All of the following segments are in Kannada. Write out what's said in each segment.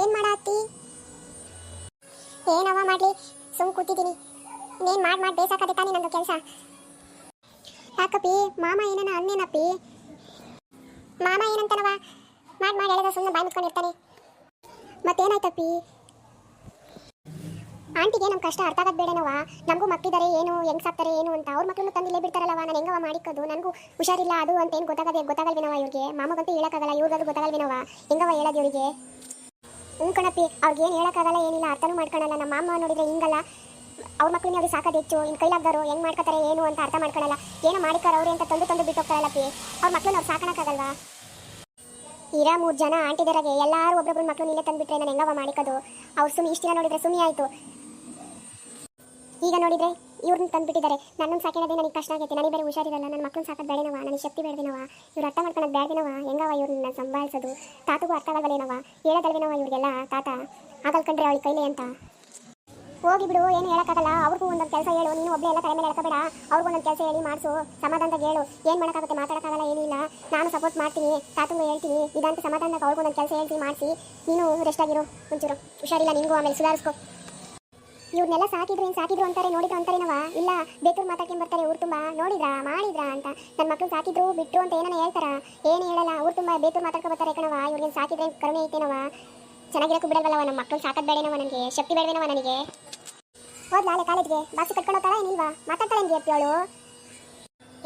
ಏನ್ ಮಾಡತ್ತಿ ಏನವ ಮಾಡ್ಲಿ? ಸುಮ್ ಕೂತಿದೀನಿ ನೀನ್ ಮಾಡ್ ಮಾಡ್ ಬೇಸಾಕದೆ ತಾನೇ ನಂದು ಕೆಲಸ. ಯಾಕಪ್ಪಿ? ಮಾಮ ಏನನ ಅನ್ನೇನಪ್ಪಿ? ಮಾಮ ಏನಂತನವ ಮಾಡ್ ಮಾಡಿ ಹೇಳಿದ ಸುಮ್ಮನೆ ಬಾಯ್ ಮುಚ್ಕೊಂಡಿರ್ತಾನೆ ಮತ್ತೇನಾಯ್ತಪ್ಪಿ? ಆಂಟಿಗೆ ನಮ್ಮ ಕಷ್ಟ ಅರ್ಥ ಆಗದ್ ಬೇಡನವ ನಮಗೂ ಮಕ್ಕಿದಾರೆ, ಏನು, ಹೆಂಗ್ ಸಾಕ್ತಾರೆ, ಏನು ಅಂತ ಅವ್ರ ಮಕ್ಕಳು ತಂದು ಇಲ್ಲೇ ಬಿಡ್ತಾರಲ್ಲವ ನಾನು ಹೆಂಗವ ಮಾಡಿಕೋದು ನನಗೂ ಹುಷಾರಿಲ್ಲ, ಅದು ಅಂತ ಏನು ಗೊತ್ತಾಗದೆ ಗೊತ್ತಾಗಲ್ವೇನವ ಇವ್ರಿಗೆ? ಮಾಮಗಂತೂ ಹೇಳಕ್ಕಾಗಲ್ಲ ಇವ್ರಿಗಾದ್ರೂ ಗೊತ್ತಾಗಲ್ವೇನವ ಹೆಂಗವ ಹೇಳೋದು ಇವ್ರಿಗೆ? ಹ್ಞೂ ಕಣಪ್ಪಿ, ಅವ್ರಿಗೆ ಏನು ಹೇಳೋಕ್ಕಾಗಲ್ಲ, ಏನಿಲ್ಲ, ಅರ್ಥನೂ ಮಾಡ್ಕೊಳಲ್ಲ. ನಮ್ಮ ಮಾಮ ನೋಡಿದ್ರೆ ಹಿಂಗಲ್ಲ. ಅವ್ರ ಮಕ್ಕಳನ್ನ ಅವ್ರಿಗೆ ಸಾಕೋದು ಹೆಚ್ಚು ಇನ್ನು ಕೈಲಾಗ್ದಾರು ಹೆಂಗ್ ಮಾಡ್ಕೋತಾರೆ, ಏನು ಅಂತ ಅರ್ಥ ಮಾಡ್ಕೊಳಲ್ಲ. ಏನೋ ಮಾಡಿಕಾರ ಅವರು ಅಂತ ತಂದು ತಂದು ಬಿಟ್ಟು ಹೋಗ್ತಾರಲ್ಲಪ್ಪಿ ಅವ್ರ ಮಕ್ಕಳು ಅವ್ರು ಸಾಕೋಣಕ್ಕಾಗಲ್ವಾ? ಇರ ಮೂರು ಜನ ಆಂಟಿದರಾಗೆ ಎಲ್ಲರೂ ಒಬ್ಬೊಬ್ರು ಮಕ್ಕಳು ಇಲ್ಲೇ ತಂದುಬಿಟ್ರೆ ನಾನು ಹೆಂಗವ ಮಾಡಿಕೋದು? ಅವ್ರು ಸುಮ್ಮನೆ ಇಷ್ಟು ದಿನ ನೋಡಿದ್ರೆ ಸುಮ್ಮನೆ ಆಯಿತು. ಈಗ ನೋಡಿದ್ರೆ ಇವ್ರನ್ನ ತಂದ್ಬಿಟ್ಟಿದ್ದಾರೆ. ನನ್ನನ್ನು ಸಾಕಿರೋದೇ ನನಗೆ ಕಷ್ಟ ಆಗೈತೆ. ನನಗೆ ಬೇರೆ ಹುಷಾರಿರಲ್ಲ. ನನ್ನ ಮಕ್ಕಳು ಸಾಕೋದು ಬೇಡನವ ನನಗೆ ಶಕ್ತಿ ಬೇಡದಿನವ ಇವ್ರು ಅರ್ಥ ಮಾಡ್ಕೊಳೋದು ಬೇಡದಿನವ ಹೆಂಗವ ಇವ್ರನ್ನ ಸಂಭಾಳಿಸೋದು? ತಾತಗೂ ಅರ್ಥ ಆಗಲ್ವೇನವ ಹೇಳೋದಲ್ವೇನವ ಇವ್ರಿಗೆಲ್ಲ ತಾತ? ಆಗಲ್ ಕಂಡ್ರೆ ಅವಳಿ ಕೈಲಿ ಅಂತ. ಹೋಗಿ ಬಿಡು, ಏನು ಹೇಳೋಕ್ಕಾಗಲ್ಲ. ಅವ್ರಿಗೂ ಒಂದೊಂದು ಕೆಲಸ ಹೇಳು. ನೀನು ಒಬ್ಬಳೆ ಎಲ್ಲ ತಲೆ ಮೇಲೆ ಹೇಳ್ಕೋಬೇಡ ಅವ್ರಿಗೂ ಒಂದೊಂದು ಕೆಲಸ ಹೇಳಿ ಮಾಡಿಸು. ಸಮಾಧಾನದಾಗ ಹೇಳು. ಏನು ಮಾಡೋಕ್ಕಾಗುತ್ತೆ? ಮಾತಾಡೋಕ್ಕಾಗಲ್ಲ ಏನಿಲ್ಲ ನಾನು ಸಪೋರ್ಟ್ ಮಾಡ್ತೀನಿ. ತಾತಂಗೂ ಹೇಳ್ತೀನಿ. ಇದಂತ ಸಮಾಧಾನದಾಗ ಅವ್ರಿಗೂ ಒಂದೊಂದು ಕೆಲಸ ಹೇಳ್ತೀನಿ ಮಾಡಿಸಿ. ನೀನು ರೆಸ್ಟ್ ಆಗಿರು, ಒಂಚೂರು. ಹುಷಾರಿಲ್ಲ, ನಿಂಗೂ ಆಮೇಲೆ ಸುಧಾರಿಸ್ಕೊ. ಇವ್ರನ್ನೆಲ್ಲ ಸಾಕಿದ್ರು ಏನು ಸಾಕಿದ್ರು ಅಂತಾರೆ, ನೋಡಿದ್ರು ಅಂತಾರೇನವ ಇಲ್ಲ, ಬೇತೂರ್ ಮಾತಾಡ್ಕೊಂಡು ಬರ್ತಾರೆ, ಊರು ತುಂಬ. ನೋಡಿದ್ರಾ, ಮಾಡಿದ್ರಾ ಅಂತ. ನನ್ನ ಮಕ್ಕಳು ಸಾಕಿದ್ರು ಬಿಟ್ಟು ಅಂತ ಏನಾನ ಹೇಳ್ತಾರ? ಏನು ಹೇಳಲ್ಲ, ಊರು ತುಂಬ ಬೇತೂರು ಮಾತಾಡ್ಕೊ ಬರ್ತಾರೆ ಕಣವ ಇವ್ರಿಗೆ ಸಾಕಿದ್ರೆ ಕರುಣೆ ಐತೇನವ ಚೆನ್ನಾಗಿರೋಕ್ಕೂ ಬಿಡಲ್ವಲ್ಲವ ನಮ್ಮ ಮಕ್ಕಳು ಸಾಕೋದು ಬೇಡೇನವ ನನಗೆ. ಶಕ್ತಿ ಬೇಡವೇನವ ನನಗೆ. ಹೋದ್ಲಾಲೆ ಕಾಲೇಜ್ಗೆ ಬಸ್ ಕಟ್ಕೊಳ್ಳೋ ಹೋಗ್ತಾಳ ಏನಿಲ್ವಾ ಮಾತಾಡ್ತಾಳೆ ಹೆಂಗೆ ಅಪ್ಪಿ ಅವಳು?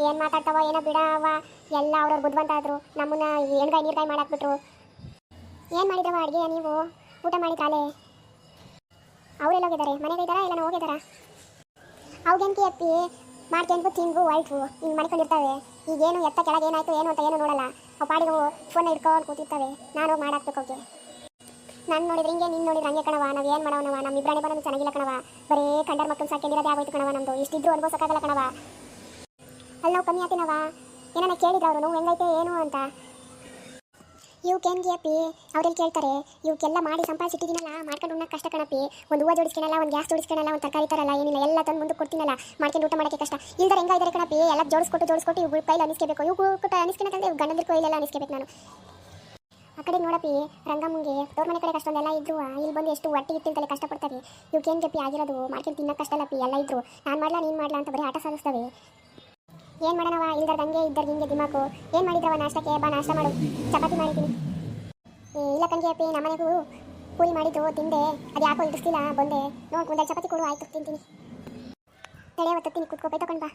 ಏನು ಮಾತಾಡ್ತಾವ ಏನೋ ಬಿಡವ ಎಲ್ಲ ಅವ್ರವ್ರು ಬುದ್ಧವಂತ ಆದ್ರು. ನಮ್ಮನ್ನ ಎಣ್ಗಾಯಿ ನೀರ್ಗಾಯಿ ಮಾಡಾಕ್ಬಿಟ್ರು. ಏನು ಮಾಡಿದ್ರವ ಅಡುಗೆ ನೀವು? ಊಟ ಮಾಡಿದ್ರಾಲೆ? ಅವರೆಲ್ಲ ಹೋಗಿದ್ದಾರೆ ಮನೆಗೆ ಇದ್ದಾರಾ ಇಲ್ಲ ಹೋಗಿದ್ದಾರಾ? ಅವ್ಗೇನ್ಕೆ ಅಪ್ಪಿ ಮಾಡ್ಕೊಂಡು ತಿಂಗು ಹೊಲ್ಟು ಹಿಂಗೆ ಮಾಡ್ಕೊಂಡಿರ್ತಾವೆ. ಈಗೇನು ಎತ್ತ ಕೆಳಗೆ ಏನಾಯ್ತು, ಏನು ಅಂತ ಏನು ನೋಡಲ್ಲ. ಅವು ಪಾಡಿಗೆ ಫೋನ್ ಇಟ್ಕೊಂಡು ಕೂತಿರ್ತವೆ. ನಾನು ಮಾಡಾಕ್ಬೇಕು ಅವ್ಗೆ. ನಾನು ನೋಡಿದ್ರೆ ಹಿಂಗೆ, ನೀನು ನೋಡಿದ್ರೆ ಹಂಗೆ ಕಣವ ನಾವು ಏನು ಮಾಡೋಣವ ನಮ್ಮ ಇಬ್ಬರೇ ಬರೋದು ಚೆನ್ನಾಗಿಲ್ಲ ಕಣವ ಬರೀ ಕಂಡರ್ ಮಕ್ಕಳು ಸಾಕೊಂಡಿರೋದೇ ಆಗೋಯ್ತು ಕಣವ ನಮ್ಮದು ಇಷ್ಟಿದ್ರು ಅನುಭವಿಸೋಕ್ಕಾಗಲ್ಲ ಕಣವ ಅಲ್ಲಿ ನಾವು ಕಮ್ಮಿ ಆತಿನವ ಏನಾನ ಕೇಳಿದ್ರು ಅವರು? ಹೆಂಗೈತೆ, ಏನು ಅಂತ. ಇವಕ್ಕೇನ್ಗೆ ಅಪ್ಪಿ ಅವ್ರಲ್ಲಿ ಕೇಳ್ತಾರೆ ಇವಕ್ಕೆಲ್ಲ ಮಾಡಿ ಸಂಪಾದಿಸಿಟ್ಟಿದ್ದೀನಲ್ಲ ಮಾಡ್ಕೊಂಡು ಉಣ್ಣಕ್ಕೆ ಕಷ್ಟ ಕಣಪ್ಪಿ. ಒಂದು ಹೂವು ಜೋಡಿಸ್ಕೊಳಲ್ಲ ಒಂದು ಗ್ಯಾಸ್ ಜೋಡಿಸ್ಕೊಳಲ್ಲ ಒಂದು ತರಕಾರಿ ತರಲ್ಲ, ಏನಿಲ್ಲ, ಎಲ್ಲ ತಂದು ಮುಂದೆ ಕೊಡ್ತೀನಲ್ಲ. ಮಾಡ್ಕೊಂಡು ಊಟ ಮಾಡೋಕ್ಕೆ ಕಷ್ಟ. ಇಲ್ದಾರೆ ಹೆಂಗ ಇದ್ದಾರೆ ಕಣಪ್ಪಿ? ಎಲ್ಲ ಜೋಡಿಸ್ಕೊಟ್ಟು ಜೋಡಿಸ್ಕೊಟ್ಟು ಇವ್ಗಳ ಕೈಲಿ ಅನಿಸ್ಕೋಬೇಕು. ಇವು ಕೂಡ ಅನಿಸ್ಕೊಳಕಂದ್ರೆ ಗಂಡಂದ್ರ ಕೈಲೆಲ್ಲ ಅನಿಸ್ಕೋಬೇಕು ನಾನು. ಆ ಕಡೆ ನೋಡಪ್ಪಿ, ರಂಗಮ್ಮಂಗೆ ತೋರ್ ಮನೆ ಕಡೆ ಕಷ್ಟೊಂದೆಲ್ಲ ಇದ್ರು. ಇಲ್ಲಿ ಬಂದು ಎಷ್ಟು ಹೊಟ್ಟೆ ಇಟ್ಟಿಂತಲೇ ಕಷ್ಟಪಡ್ತಾರೆ ಇವಕ್ಕೆ ಹೆಂಗೆ ಅಪ್ಪಿ ಆಗಿರೋದು, ಮಾಡ್ಕೊಂಡು ತಿನ್ನಕ್ಕೆ ಕಷ್ಟ ಅಲ್ಲಪ್ಪಿ ಎಲ್ಲ ಇದ್ರು. ನಾನು ಮಾಡಲ್ಲ ನೀನು ಮಾಡಲ್ಲ ಅಂತ ಬರೀ ಆಟ ಸಾಧಿಸ್ತವೆ ಏನು ಮಾಡೋಣವ ಇಲ್ದಾರ ಹಂಗೆ ಇದ್ದರ್ ಹಿಂಗೆ ದಿಮಾಕು. ಏನ್ ಮಾಡಿದ್ರವ ನಾಷ್ಟಕ್ಕೆ? ಬಾ, ನಾಷ್ಟ ಮಾಡು. ಚಪಾತಿ ಮಾಡಿದ್ದೀನಿ. ಇಲ್ಲ ಕಣ್ಗೆ ಅಪ್ಪಿ ನಮ್ಮನೆಗೂ ಕೂಲಿ ಮಾಡಿದ್ದು, ತಿಂದೆ. ಅದು ಯಾಕೋ ಇಡಿಸ್ತಿಲ್ಲ ಬಂದೆ. ನೋಡ್ಕೊಂಡ್ರೆ ಚಪಾತಿ ಕೊಡು, ಆಯ್ತು, ತಿಂತೀನಿ. ತಡೆ ಅವತ್ತು ತಿನ್ನಿ ಬಾ.